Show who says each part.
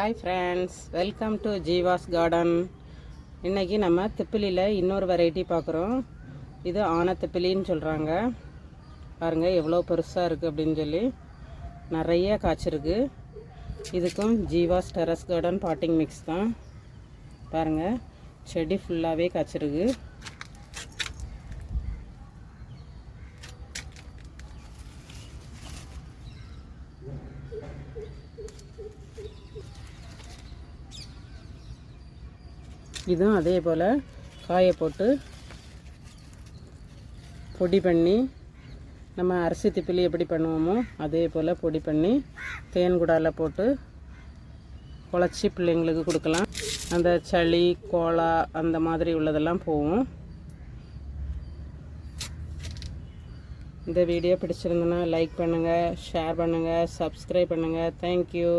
Speaker 1: Hi friends welcome to Jeeva's garden இன்றைக்கி நம்ம திப்பிலியில் இன்னொரு வெரைட்டி பார்க்குறோம். இது ஆன திப்பிலின்னு சொல்கிறாங்க பாருங்கள் எவ்வளோ பெருசாக இருக்குது அப்படின்னு சொல்லி. நிறைய காய்ச்சிருக்கு இதுக்கும் Jeeva's terrace garden potting mix தான். பாருங்கள் செடி ஃபுல்லாகவே காய்ச்சிருக்கு இதுவும் அதே போல் காய போட்டு பொடி பண்ணி நம்ம அரிசி திப்பிலி எப்படி பண்ணுவோமோ அதே போல் பொடி பண்ணி தேன் குடால போட்டு குழச்சி பிள்ளைங்களுக்கு கொடுக்கலாம். அந்த சளி கோலா அந்த மாதிரி உள்ளதெல்லாம் போகும் இந்த வீடியோ பிடிச்சிருந்ததுன்னா லைக் பண்ணுங்கள் ஷேர் பண்ணுங்கள் சப்ஸ்கிரைப் பண்ணுங்கள் தேங்க்யூ